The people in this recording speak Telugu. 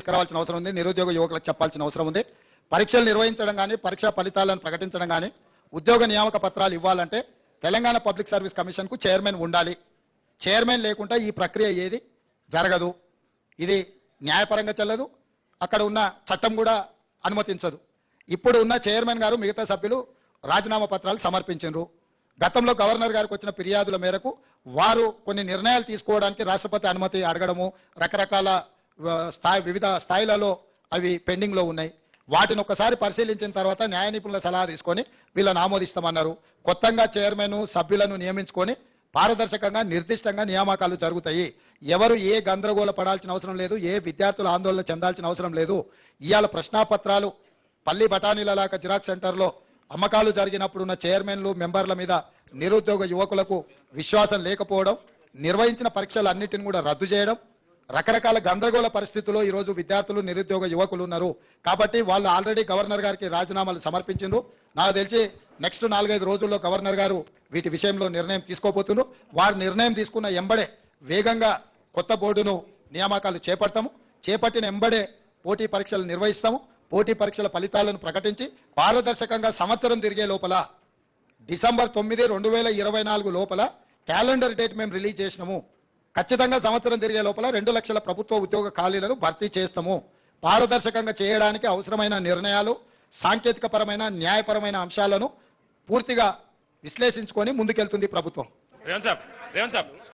తీసుకురావాల్సిన అవసరం ఉంది. నిరుద్యోగ యువకులకు చెప్పాల్సిన అవసరం ఉంది. పరీక్షలు నిర్వహించడం కానీ పరీక్షా ఫలితాలను ప్రకటించడం కానీ ఉద్యోగ నియామక పత్రాలు ఇవ్వాలంటే తెలంగాణ పబ్లిక్ సర్వీస్ కమిషన్కు చైర్మన్ ఉండాలి. చైర్మన్ లేకుండా ఈ ప్రక్రియ ఏది జరగదు. ఇది న్యాయపరంగా చెల్లదు. అక్కడ ఉన్న చట్టం కూడా అనుమతించదు. ఇప్పుడు ఉన్న చైర్మన్ గారు మిగతా సభ్యులు రాజీనామా పత్రాలు సమర్పించారు గతంలో గవర్నర్ గారికి వచ్చిన ఫిర్యాదుల మేరకు వారు కొన్ని నిర్ణయాలు తీసుకోవడానికి రాష్ట్రపతి అనుమతి అడగడము రకరకాల స్థాయి వివిధ స్థాయిలలో అవి పెండింగ్లో ఉన్నాయి. వాటిని ఒకసారి పరిశీలించిన తర్వాత న్యాయ నిపుణుల సలహా తీసుకొని వీళ్ళని ఆమోదిస్తామన్నారు. కొత్తగా చైర్మన్ సభ్యులను నియమించుకొని పారదర్శకంగా నిర్దిష్టంగా నియామకాలు జరుగుతాయి. ఎవరు ఏ గందరగోళ పడాల్సిన అవసరం లేదు ఏ విద్యార్థులు ఆందోళన చెందాల్సిన అవసరం లేదు. ఇవాళ ప్రశ్నాపత్రాలు పల్లి బఠానీల లాగా జిరాక్స్ సెంటర్లో అమ్మకాలు జరిగినప్పుడు ఉన్న చైర్మన్లు మెంబర్ల మీద నిరుద్యోగ యువకులకు విశ్వాసం లేకపోవడం నిర్వహించిన పరీక్షలు అన్నిటిని కూడా రద్దు చేయడం రకరకాల గందరగోళ పరిస్థితుల్లో ఈ రోజు విద్యార్థులు నిరుద్యోగ యువకులు ఉన్నారు కాబట్టి వాళ్ళు ఆల్రెడీ గవర్నర్ గారికి రాజీనామాలు సమర్పించిండ్రు. నాకు తెలిసి నెక్స్ట్ నాలుగైదు రోజుల్లో గవర్నర్ గారు వీటి విషయంలో నిర్ణయం తీసుకోబోతున్నారు వారు నిర్ణయం తీసుకున్న ఎంబడే వేగంగా కొత్త బోర్డును నియామకాలు చేపడతాము. చేపట్టిన ఎంబడే పోటీ పరీక్షలు నిర్వహిస్తాము. పోటీ పరీక్షల ఫలితాలను ప్రకటించి పారదర్శకంగా సంవత్సరం తిరిగే లోపల డిసెంబర్ తొమ్మిది రెండు వేల ఇరవై నాలుగు లోపల క్యాలెండర్ డేట్ మేము రిలీజ్ చేసినాము. ఖచ్చితంగా సంవత్సరం తిరిగే లోపల రెండు లక్షల ప్రభుత్వ ఉద్యోగ ఖాళీలను భర్తీ చేస్తాము. పారదర్శకంగా చేయడానికి అవసరమైన నిర్ణయాలు సాంకేతికపరమైన న్యాయపరమైన అంశాలను పూర్తిగా విశ్లేషించుకొని ముందుకెళ్తుంది ప్రభుత్వం. రేవంత్ సాబ్ రేవంత్ సాబ్.